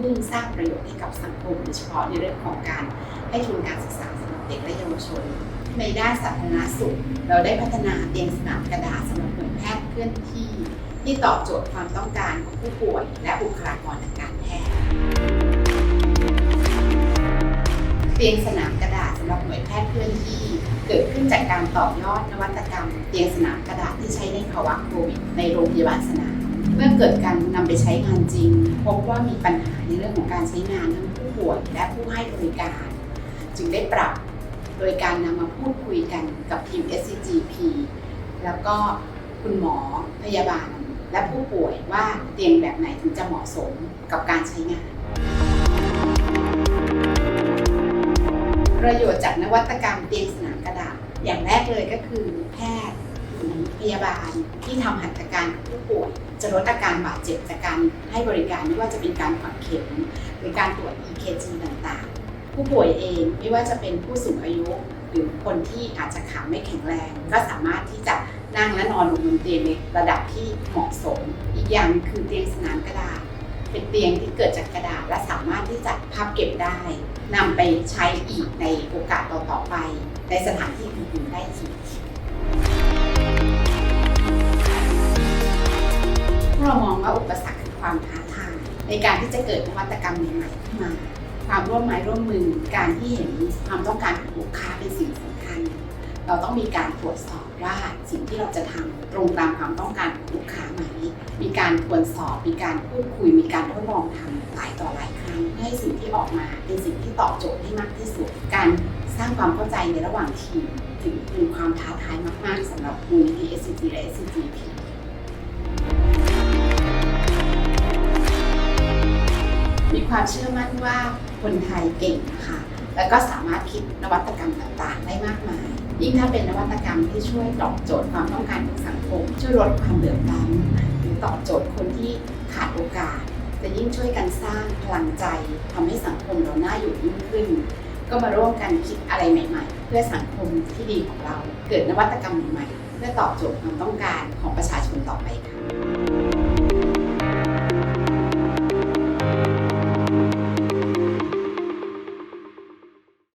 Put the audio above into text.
ทุ่มสร้างประโยชน์ให้กับสังคมโดยเฉพาะในเรื่องของการให้ทุนการศึกษาสำหรับเด็กและเยาวชน ในด้านสาธารณสุข เราได้พัฒนาเตียงสนามกระดาษสำหรับหน่วยแพทย์เคลื่อนที่ ที่ตอบโจทย์ความต้องการของผู้ป่วยและบุคลากรทางการแพทย์เตียงสนามกระดาษสำหรับหน่วยแพทย์เคลื่อนที่ เกิดขึ้นจากการต่อยอดนวัตกรรม เตียงสนามกระดาษที่ใช้ในภาวะโควิดในโรงพยาบาลสนาม เมื่อเกิดการนำไปใช้งานจริง พบว่ามีปัญหาในเรื่องของการใช้งานทั้งผู้ป่วยและผู้ให้บริการ จึงได้ปรับโดยการนำมาพูดคุยกันกับทีม SCGP แล้วก็คุณหมอพยาบาลและผู้ป่วยว่าเตียงแบบไหนถึงจะเหมาะสมกับการใช้งาน ประโยชน์จากนวัตกรรมเตียงสนามกระดาษอย่างแรกเลยก็คือแพทย์ พยาบาลที่ทำหัตถการผู้ป่วย จะลดอาการบาดเจ็บจากการให้บริการไม่ว่าจะเป็นการฝังเข็มหรือการตรวจ EKG ต่างๆ ผู้ป่วยเองไม่ว่าจะเป็นผู้สูงอายุหรือคนที่อาจจะขาไม่แข็งแรง ก็สามารถที่จะนั่งและนอนลงบนเตียงในระดับที่เหมาะสม อีกอย่างคือเตียงสนามกระดาษ เป็นเตียงที่เกิดจากกระดาษ และสามารถที่จะพับเก็บได้นำไปใช้อีกในโอกาสต่อๆไป ในสถานที่อื่นๆได้อีก ปสรรคคือความท้าทายในการที่จะเกิดนวัตกรรมใหม่ๆขึ้นมา ความร่วมไม้ร่วมมือการที่เห็นความต้องการของลูกค้าเป็นสิ่งสำคัญ เราต้องมีการตรวจสอบว่าสิ่งที่เราจะทำตรงตามความต้องการของลูกค้าไหมมีการทวนสอบ มีการพูดคุย มีการทดลองทำหลายต่อหลายครั้งเพื่อให้สิ่งที่ออกมาเป็นสิ่งที่ตอบโจทย์ให้มากที่สุด การสร้างความเข้าใจในระหว่างทีมถึงเป็นความท้าทายมากๆสำหรับมูลนิธิ SCG และ SCGP ความเชื่อมั่นว่าคนไทยเก่งนะคะแล้วก็สามารถคิดนวัตกรรมต่างๆ ได้มากมาย ยิ่งถ้าเป็นนวัตกรรมที่ช่วยตอบโจทย์ความต้องการของสังคม ช่วยลดความเหลื่อมล้ำหรือตอบโจทย์คนที่ขาดโอกาส จะยิ่งช่วยกันสร้างพลังใจทำให้สังคมเราน่าอยู่ยิ่งขึ้น ก็มาร่วมกันคิดอะไรใหม่ ๆ เพื่อสังคมที่ดีของเรา เกิดนวัตกรรมใหม่ๆเพื่อตอบโจทย์ความต้องการของประชาชนต่อไปค่ะ